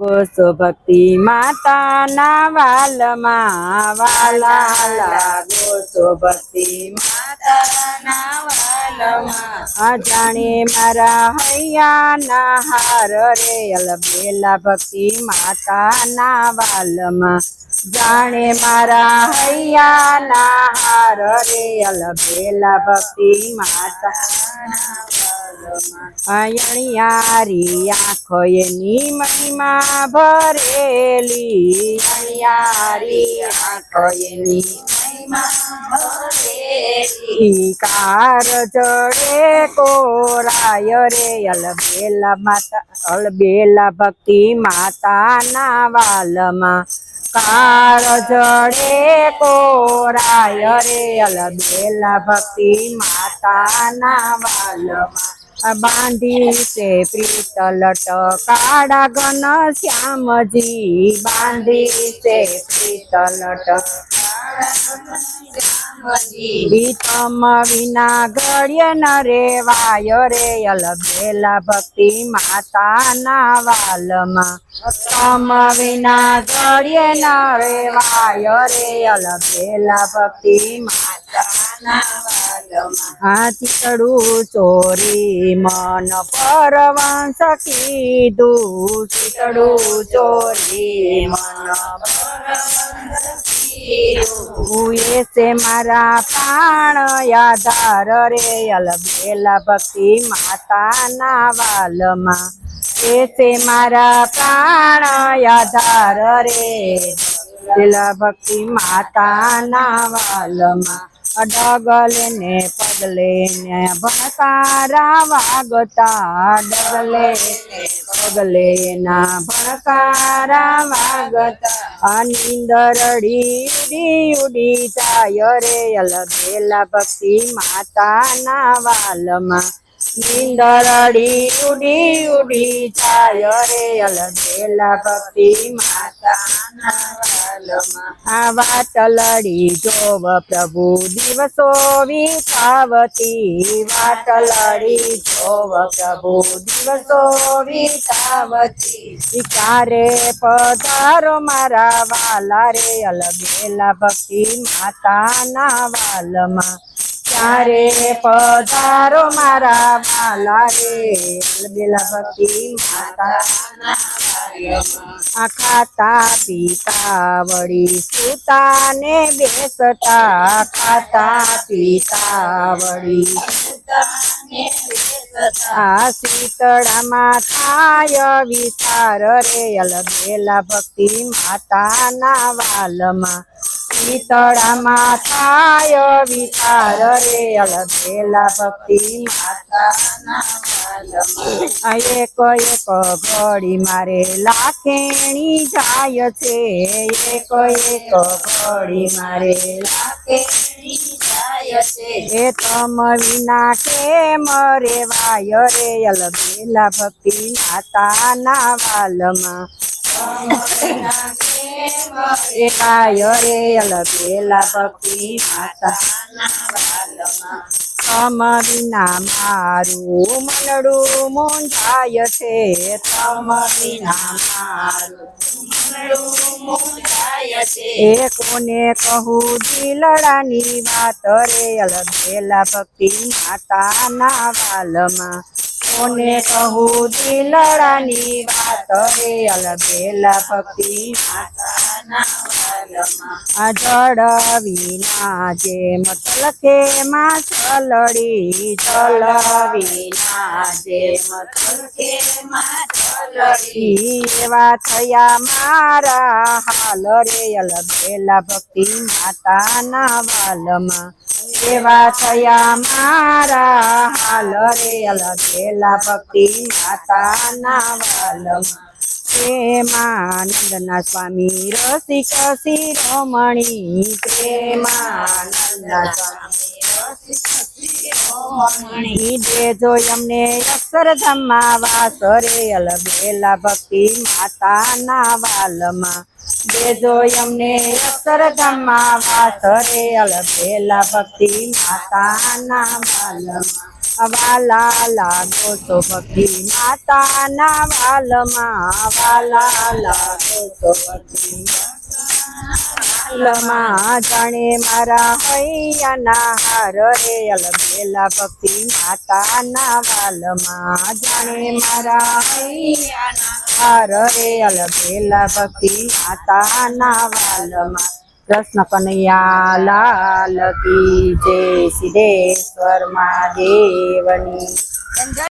ગોસો ભક્તિ માતાના વાલમાં વાલા છો ભક્તિ માતાના વાલમાં. અજાણે મારા હૈયાના હાર રે. અલબેલા ભક્તિ માતાના વાલમાં. જાણે મારા હૈયાના હાર રે. અલબેલા ભક્તિ માતાના અયણિયારી આંખો એની મહિમા ભરેલી. અણિયારી આંખો એની કાર ચડે કોરાય રે, અલબેલા માતા, અલબેલા ભક્તિ માતાના વાલમાં. કાર જડે કોરાય રે, અલબેલા ભક્તિ માતાના વાલમાં. બાંધી છે પ્રીતલ કાળા ગણ શ્યામજી. બાંધી છે પ્રીતલ પ્રીતમ વિના ઘડ્ય ન રેવાય રે, અલબેલા ભક્તિ માતાના વાલમાં. તમ વિના ઘડ્ય ન રેવાય રે, અલબેલા ભક્તિ માતાના આ ચોરી મન પરવંશ કીધું. ચીતડું ચોરી મન ઉએ છે મારા પ્રાણ યાદાર રે અલબેલા ભક્તિ માતાના વાલમાં. એ છે મારા પ્રાણ યાદાર રે પેલા ભક્તિ માતાના વાલમાં. ડગલે ને પગલે ને ભણકારા વાગતા ડગલે પગલે ના ભણકારા વાગતા. નીંદરડી ઉડી ઉડી જાય રે અલબેલા ભક્તિ માતાના વાલમાં. નિંદરડી ઉડી ઉડી જાય રે અલબેલા ભક્તિ માતાના વાલમાં. આ વાટલડી જોવ પ્રભુ દિવસો વિતાવતી. વાટલડી જોવ પ્રભુ દિવસો વિતાવતી. ક્યારે પધારો મારા વાલા રે અલબેલા ભક્તિ માતાના વાલમાં. ત્યારે પધારો મારા બાલા રે બેલા ભક્તિ માતા ખાતા પીતા વળી સુતા ને બેસતા. ખાતા પીતા વળી આ શીતળા થાય વિચાર રે અલબેલા ભક્તિ માતાના વાલમાં. શીતળામાં થાય વિચાર રે અલબેલા ભક્તિ માતા એક એક ઘડી મારે લાખેણી જાય છે. એક એક ઘડી મારે એ તમ વિના કેમ રેવાય રે અલબેલા ભક્તિ માતાના વાલમાં. રેવાય રે અલબેલા ભક્તિ વાલમાં તમ વિના મારું મનડું મૂંઝાય છે. તમ વિના મારું એ કોને કહું દિલડાની વાત રે? અલબેલા ભક્તિ માતાના વાલમાં કોને કહું દિલડાની વાત? રે અલબેલા ભક્તિ માતાના વાલમાં ના જે તલકે માં ચલડી જલ ના જે તલકે માં ચલડી. એવા થયા મારા હાલ રે અલબેલા ભક્તિ માતાના વાલમાં. એવા થયા મારા હાલ રે અલબેલા ભક્તિ માતાના વાલમાં. પ્રેમાનંદના સ્વામી, રસિક શિરોમણી, પ્રેમાનંદના સ્વામી દેજો અમને અક્ષરધામમાં વાસ રે અલબેલા ભક્તિ માતાના વાલમાં. દેજો અમને અક્ષરધામમાં વાસ રે અલબેલા ભક્તિ માતાના વાલમાં. વાલા લાગો તો ભક્તિ માતાના વાલમાં. વાલા લાગો તો ભક્તિ વાલમાં જાણે મારા હૈયાના હાર રે અલબેલા ભક્તિ માતાના વાલમાં જાણે મારા હૈયાના હાર રે અલબેલા ભક્તિ માતાના વાલમાં કૃષ્ણ કનૈયા લાલ કી જય સિદ્ધેશ્વર મહાદેવની.